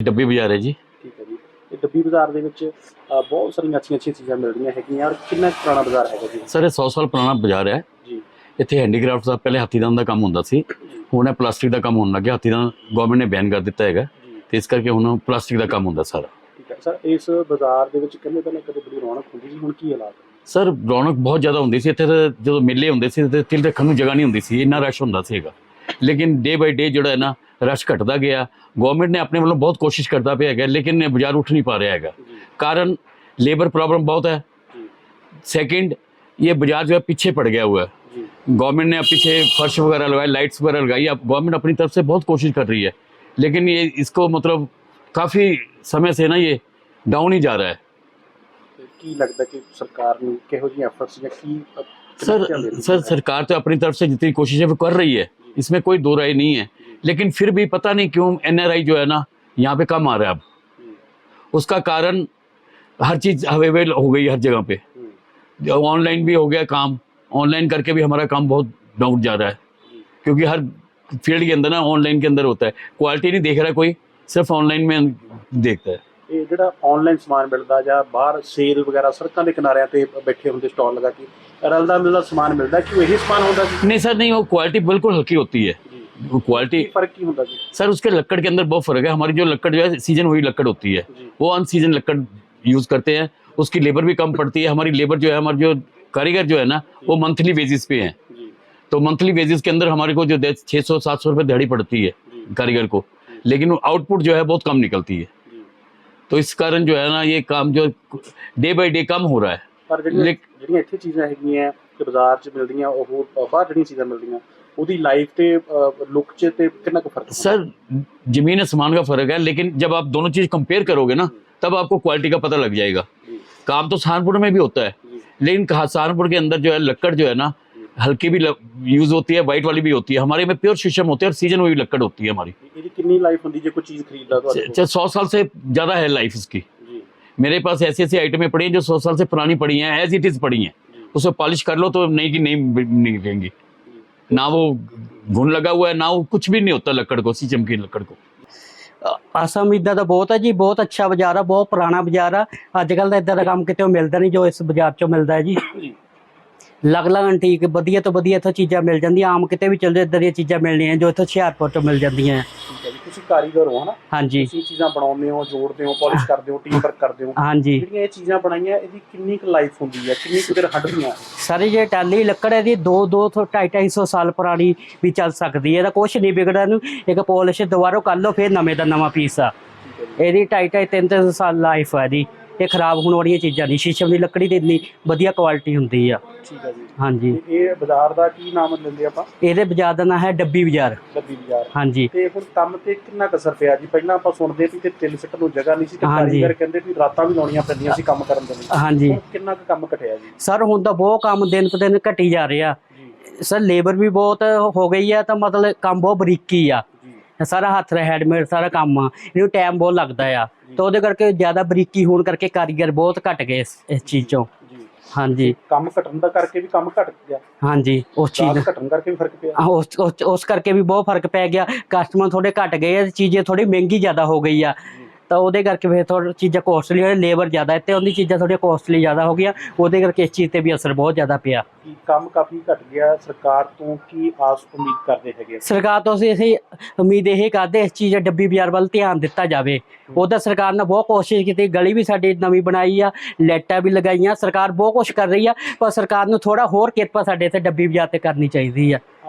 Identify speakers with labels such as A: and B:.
A: ਡੱਬੀ ਬਾਜ਼ਾਰ ਹੈ ਜੀ।
B: ਠੀਕ ਹੈ ਜੀ। ਇਹ ਡੱਬੀ ਬਾਜ਼ਾਰ ਦੇ ਵਿੱਚ ਅ, ਬਹੁਤ ਸਾਰੀਆਂ ਅੱਛੀਆਂ ਅੱਛੀਆਂ ਚੀਜ਼ਾਂ ਮਿਲਦੀਆਂ ਹੈਗੀਆਂ ਔਰ ਕਿੰਨਾ ਕੁ ਪੁਰਾਣਾ ਬਾਜ਼ਾਰ ਹੈਗਾ ਜੀ?
A: ਸਰ ਇਹ 100 ਸਾਲ ਪੁਰਾਣਾ ਬਾਜ਼ਾਰ ਹੈ।
B: ਜੀ।
A: ਇੱਥੇ ਹੈਂਡੀਕ੍ਰਾਫਟ ਦਾ ਪਹਿਲੇ ਹਾਥੀਦਾਨ ਦਾ ਕੰਮ ਹੁੰਦਾ ਸੀ। ਹੁਣ ਇਹ ਪਲਾਸਟਿਕ ਦਾ ਕੰਮ ਹੋਣ ਲੱਗਿਆ। ਹਾਥੀਦਾਨ ਗਵਰਨਮੈਂਟ ਨੇ ਬੈਨ ਕਰ ਦਿੱਤਾ ਹੈਗਾ।
B: ਜੀ।
A: ਤੇ ਇਸ ਕਰਕੇ ਹੁਣ ਪਲਾਸਟਿਕ ਦਾ ਕੰਮ ਹੁੰਦਾ ਸਾਰਾ।
B: ਠੀਕ ਹੈ। ਸਰ ਇਸ ਬਾਜ਼ਾਰ ਦੇ ਵਿੱਚ ਕਹਿੰਦੇ ਪਹਿਲਾਂ ਕਦੇ ਬੜੀ ਰੌਣਕ ਹੁੰਦੀ ਸੀ? ਹੁਣ ਕੀ ਹਾਲਾਤ ਹੈ
A: ਸਰ ਰੌਣਕ ਬਹੁਤ ਜ਼ਿਆਦਾ ਹੁੰਦੀ ਸੀ। ਇੱਥੇ ਤਾਂ ਜਦੋਂ ਮੇਲੇ ਹੁੰਦੇ ਸੀ ਤੇ ਤਿਲ ਰੱਖਣ ਨੂੰ ਜਗ੍ਹਾ ਨਹੀਂ ਹੁੰਦੀ ਸੀ। ਇੰਨਾ ਰਸ਼ ਹੁੰਦਾ ਸੀਗਾ ਲੇਕਿਨ ਡੇ ਬਾਈ ਡੇ ਜਿਹੜਾ ਹੈ ਨਾ ਰਸ਼ ਘਟਦਾ ਗਿਆ ਗਵਰਨਮੈਂਟ ਨੇ ਆਪਣੇ ਵੱਲੋਂ ਬਹੁਤ ਕੋਸ਼ਿਸ਼ ਕਰਦਾ ਪਿਆ ਹੈਗਾ ਲੇਕਿਨ ਇਹ ਬਾਜ਼ਾਰ ਉੱਠ ਨਹੀਂ ਪਾ ਰਿਹਾ ਹੈਗਾ
B: ਜੀ
A: कारण लेबर प्रॉब्लम बहुत है
B: ਜੀ
A: सेकंड ये बाजार जो है पीछे पड़ गया हुआ है
B: ਜੀ
A: गवर्नमेंट ने अब पीछे फर्श वगैरह लगाए लाइट्स वगैरह लगाई अब गवर्नमेंट अपनी तरफ से बहुत कोशिश कर रही है लेकिन ये इसको मतलब काफ़ी समय से ना ये डाउन ही जा रहा है
B: ਤੇ ਕੀ ਲੱਗਦਾ ਕਿ सरकार ਨੂੰ ਕਿਹੋ ਜਿਹੀ ਐਫਰਟਸ ਜਾਂ ਕੀ ਅ,
A: सर
B: ਕਿੰਨਾ ਧਿਆਨ ਦੇਣਾ
A: सर
B: ਚਾਹੀਦਾ?
A: सरकार तो अपनी तरफ से जितनी कोशिश है वो कर रही है इसमें कोई दो राय नहीं है लेकिन फिर भी पता नहीं क्यों एनआरआई जो है ना यहाँ पे कम आ रहा है अब
B: ਜੀ,
A: उसका कारण हर चीज़ अवेलेबल हो गई है हर जगह पे
B: ਹੂੰ,
A: ऑनलाइन भी हो गया काम ऑनलाइन करके भी हमारा काम बहुत डाउन जा रहा है
B: जी।
A: क्योंकि हर फील्ड के अंदर ना ऑनलाइन के अंदर होता है क्वालिटी नहीं देख रहा कोई सिर्फ ऑनलाइन में देखता है
B: ਇਹ ਜਿਹੜਾ ਆਨਲਾਈਨ ਸਮਾਨ ਮਿਲਦਾ ਜਾਂ ਬਾਹਰ ਸੇਲ ਵਗੈਰਾ ਸੜਕਾਂ ਦੇ ਕਿਨਾਰਿਆਂ ਤੇ ਬੈਠੇ ਹੁੰਦੇ ਸਟਾਲ ਲਗਾ ਕੇ ਰਲਦਾ ਮਿਲਦਾ ਸਮਾਨ ਮਿਲਦਾ ਕਿ ਉਹ ਇਹੀ ਸਮਾਨ ਹੁੰਦਾ ਜੀ
A: नहीं सर नहीं वो क्वालिटी बिल्कुल हल्की होती है
B: ਜੀ
A: वो क्वालिटी
B: ਕੀ ਫਰਕ ਕੀ ਹੁੰਦਾ ਜੀ
A: सर उसके लक्कड़ के अंदर बहुत फर्क है हमारी जो लक्कड़ जो है सीजन हुई लक्कड़ होती है
B: ਜੀ
A: वो अन सीजन लक्कड़ यूज़ करते हैं उसकी लेबर भी कम पड़ती है हमारी लेबर जो है हमारे जो कारीगर जो है ना वो मंथली बेसिस पे हैं
B: ਜੀ
A: तो मंथली बेसिस के अंदर हमारे को जो छः सौ सात सौ रुपये दिहाड़ी पड़ती है
B: ਜੀ
A: कारीगर को लेकिन आउटपुट जो है बहुत कम निकलती है
B: ਜੀ
A: तो इस कारण जो है ना ये काम जो डे बाय डे कम हो रहा है
B: ਪਰ ਜਿਹੜੀਆਂ
A: ਲੇਕ-
B: ਜਿਹੜੀਆਂ ਇੱਥੇ ਚੀਜ਼ਾਂ ਹੈਗੀਆਂ ਕਿ ਬਾਜ਼ਾਰ 'ਚ ਮਿਲਦੀਆਂ ਉਹ ਬਾਹਰ ਜਿਹੜੀਆਂ ਚੀਜ਼ਾਂ ਮਿਲਦੀਆਂ ਉਹਦੀ ਲਾਈਫ ਤੇ ਲੁੱਕ 'ਚ ਤੇ ਕਿੰਨਾ ਕੁ ਫਰਕ ਹੁੰਦਾ?
A: सर जमीन आसमान का फर्क है लेकिन जब आप दोनों चीज कंपेयर करोगे ना तब आपको क्वालिटी का पता लग जाएगा
B: जी
A: काम तो सहारनपुर में भी होता है
B: जी
A: लेकिन कहा- सहारनपुर के अंदर जो है लक्कड़ जो है ना हल्की भी यूज होती है वाइट वाली भी होती है हमारे में प्योर शीशम होती है और सीजन हुई लक्कड़ होती है हमारी
B: ਇਹਦੀ ਕਿੰਨੀ लाइफ ਹੁੰਦੀ ਜੇ ਕੋਈ ਚੀਜ਼ ਖਰੀਦਦਾ ਤੁਹਾਡੇ ਕੋਲ?
A: चाहे सौ साल से ज्यादा है लाइफ इसकी
B: ਜੀ
A: मेरे पास ऐसी ऐसी आइटमें पड़ी हैं जो सौ साल से पुरानी पड़ी हैं एज इट इज पड़ी हैं
B: जी
A: उसे पॉलिश कर लो तो नई की नई निकलेंगी
B: जी
A: ना वो घुन लगा हुआ है ना वो कुछ भी नहीं होता लकड़ को शीशम की लकड़ को
C: ਆਸਾ ਉਮੀਦਾਂ ਤਾਂ ਬਹੁਤ ਹੈ ਜੀ ਬਹੁਤ ਅੱਛਾ ਬਾਜ਼ਾਰ ਆ ਬਹੁਤ ਪੁਰਾਣਾ ਬਾਜ਼ਾਰ ਆ ਅੱਜ ਕੱਲ ਤਾਂ ਇਦਾਂ ਦਾ ਕੰਮ ਕਿਤੇ ਮਿਲਦਾ ਨਹੀਂ ਜੋ ਇਸ ਬਾਜ਼ਾਰ ਚੋਂ ਮਿਲਦਾ ਹੈ ਜੀ
B: ਜੀ
C: ਅਲੱਗ-ਅਲੱਗ ਐਂਟੀਕ ਵਧੀਆ ਤੋਂ ਵਧੀਆ ਇੱਥੋਂ ਚੀਜ਼ਾਂ ਮਿਲ ਜਾਂਦੀਆਂ ਆਮ ਕਿਤੇ ਵੀ ਚਲ ਜਾਓ ਇਦਾਂ ਦੀਆਂ ਚੀਜ਼ਾਂ ਮਿਲਣੀਆਂ ਜੋ ਇੱਥੋਂ ਹੁਸ਼ਿਆਰਪੁਰ ਤੋਂ ਮਿਲ ਜਾਂਦੀਆਂ।
B: ਠੀਕ ਹੈ ਜੀ ਤੁਸੀਂ ਕਾਰੀਗਰ ਹੋ ਹਨਾ?
C: ਹਾਂਜੀ।
B: ਤੁਸੀਂ ਚੀਜ਼ਾਂ ਬਣਾਉਂਦੇ ਹੋ ਜੋੜਦੇ ਹੋ ਪਾਲਿਸ਼ ਕਰਦੇ ਹੋ ਟੀਮ ਵਰਕ ਕਰਦੇ ਹੋ।
C: ਹਾਂਜੀ।
B: ਜਿਹੜੀਆਂ ਇਹ ਚੀਜ਼ਾਂ ਬਣਾਈਆਂ ਇਹਦੀ ਕਿੰਨੀ ਕੁ ਲਾਈਫ ਹੁੰਦੀ ਹੈ ਕਿੰਨੀ ਕੁ ਦੇਰ ਹਟਦੀਆਂ
C: ਸਾਰੀ ਜੇ ਟਾਲੀ ਲੱਕੜ ਹੈ ਦੀ 2 2 ਤੋਂ 2.5 250 ਸਾਲ ਪੁਰਾਣੀ ਵੀ ਚੱਲ ਸਕਦੀ ਹੈ। ਇਹਦਾ ਕੁਝ ਨਹੀਂ ਵਿਗੜਦਾ ਇਹਨੂੰ। ਇੱਕ ਪਾਲਿਸ਼ ਦੁਬਾਰਾ ਕਰ ਲਓ ਫਿਰ ਨਵੇਂ ਦਾ ਨਵਾਂ ਪੀਸ ਆ।
B: ਠੀਕ ਹੈ ਜੀ।
C: ਇਹਦੀ 2.5 2.5 3 3 ਸਾਲ ਲਾਈਫ ਹੈ ਇਹਦੀ। ਇਹ ਖਰਾਬ ਹੋਣ ਵਾਲੀਆਂ ਚੀਜ਼ਾਂ ਨਹੀਂ ਸ਼ੀਸ਼ਮ ਦੀ ਲੱਕੜੀ ਦੀ ਇੰਨੀ ਵਧੀਆ ਕੁਆਲਿਟੀ ਹੁੰਦੀ ਆ।
B: ਠੀਕ ਹੈ ਜੀ।
C: ਹਾਂਜੀ।
B: ਤੇ ਇਹ ਬਾਜ਼ਾਰ ਦਾ ਕੀ ਨਾਮ ਲੈਂਦੇ ਆਪਾਂ?
C: ਇਹਦੇ ਬਾਜ਼ਾਰ ਦਾ ਨਾਂ ਹੈ ਡੱਬੀ ਬਾਜ਼ਾਰ।
B: ਡੱਬੀ ਬਾਜ਼ਾਰ।
C: ਹਾਂਜੀ।
B: ਤੇ ਹੁਣ ਕੰਮ ਤੇ ਕਿੰਨਾ ਕੁ ਅਸਰ ਪਿਆ ਜੀ? ਪਹਿਲਾਂ ਆਪਾਂ ਸੁਣਦੇ ਸੀ ਕਿ ਤਿੰਨ ਸਿੱਟ ਨੂੰ ਜਗ੍ਹਾ ਨਹੀਂ ਸੀ ਤੇ
C: ਹਾਂਜੀ।
B: ਕਾਰੀਗਰ ਕਹਿੰਦੇ ਵੀ ਰਾਤਾਂ ਵੀ ਲਾਉਣੀਆਂ ਪੈਂਦੀਆਂ ਸੀ ਕੰਮ ਕਰਨ ਦੇ ਲਈ।
C: ਹਾਂਜੀ।
B: ਹੁਣ ਕਿੰਨਾ ਕੁ ਕੰਮ ਘਟਿਆ ਜੀ?
C: ਸਰ ਹੁਣ ਤਾਂ ਬਹੁਤ ਕੰਮ ਦਿਨ ਪਰ ਦਿਨ ਘਟੀ ਜਾ ਰਿਹਾ।
B: ਜੀ।
C: ਸਰ ਲੇਬਰ ਵੀ ਬਹੁਤ ਹੋ ਗਈ ਆ ਤਾਂ ਮਤਲਬ ਕੰਮ ਬਹੁਤ ਬਰੀਕੀ ਆ।
B: ਜੀ।
C: ਸਾਰਾ ਹੱਥ ਦਾ ਹੈਂਡਮੇਡ ਸਾਰਾ ਕੰਮ ਆ। ਇਹਨੂੰ ਟਾਈਮ ਬਹੁਤ ਲੱਗਦਾ ਆ। ਤਾਂ ਉਹਦੇ ਕਰਕੇ ਜ਼ਿਆਦਾ ਬਰੀਕੀ ਹੋਣ ਕਰਕੇ ਕਾਰੀਗਰ ਬਹੁਤ ਘਟ ਗਏ ਇਸ ਇਸ ਚੀਜ਼ ਚੋਂ।
B: ਜੀ।
C: ਹਾਂਜੀ।
B: ਕੰਮ ਘਟਣ ਦਾ ਕਰਕੇ ਵੀ ਕੰਮ ਘਟ ਗਿਆ।
C: ਹਾਂਜੀ ਉਸ ਚੀਜ਼
B: ਦਾਮ ਘਟਣ ਕਰਕੇ ਵੀ ਫ਼ਰਕ ਪਿਆ।
C: ਉਸ- ਉਸ ਕਰਕੇ ਵੀ ਬਹੁਤ ਫ਼ਰਕ ਪੈ ਗਿਆ। ਕਸਟਮਰ ਥੋੜੇ ਘਟ ਗਏ ਆ ਚੀਜ਼ੇ ਥੋੜੀ ਮਹਿੰਗੀ ਜ਼ਿਆਦਾ ਹੋ ਗਈ ਆ। ਤਾਂ ਉਹਦੇ ਕਰਕੇ ਫਿਰ ਥੋੜੀ ਚੀਜ਼ਾਂ ਕੋਸਟਲੀ ਹੋਏ ਲੇਬਰ ਜ਼ਿਆਦਾ ਹੈ ਤੇ ਉਹਦੀ ਚੀਜ਼ਾਂ ਥੋੜੀਆਂ ਕੋਸਟਲੀ ਜ਼ਿਆਦਾ ਹੋ ਗਈਆਂ ਉਹਦੇ ਕਰਕੇ ਇਸ ਚੀਜ਼ ਤੇ ਵੀ ਅਸਰ ਬਹੁਤ ਜ਼ਿਆਦਾ ਪਿਆ।
B: ਕਿ ਕੰਮ ਕਾਫੀ ਘਟ ਗਿਆ ਸਰਕਾਰ ਤੋਂ ਕੀ ਆਸ ਉਮੀਦ ਕਰਦੇ ਹੈਗੇ?
C: ਸਰਕਾਰ ਤੋਂ ਅਸੀਂ ਅਸੀਂ ਉਮੀਦ ਇਹ ਕਰਦੇ ਇਸ ਚੀਜ਼ ਡੱਬੀ ਬਾਜ਼ਾਰ ਵੱਲ ਧਿਆਨ ਦਿੱਤਾ ਜਾਵੇ। ਉਹਦਾ ਸਰਕਾਰ ਨੇ ਬਹੁਤ ਕੋਸ਼ਿਸ਼ ਕੀਤੀ ਗਲੀ ਵੀ ਸਾਡੀ ਨਵੀਂ ਬਣਾਈ ਆ ਲਾਈਟਾਂ ਵੀ ਲਗਾਈਆਂ ਸਰਕਾਰ ਬਹੁਤ ਕੁਝ ਕਰ ਰਹੀ ਆ ਪਰ ਸਰਕਾਰ ਨੂੰ ਥੋੜਾ ਹੋਰ ਕਿਰਪਾ ਸਾਡੇ ਇੱਥੇ ਡੱਬੀ ਬਾਜ਼ਾਰ ਤੇ ਕਰਨੀ ਚਾਹੀਦੀ ਆ।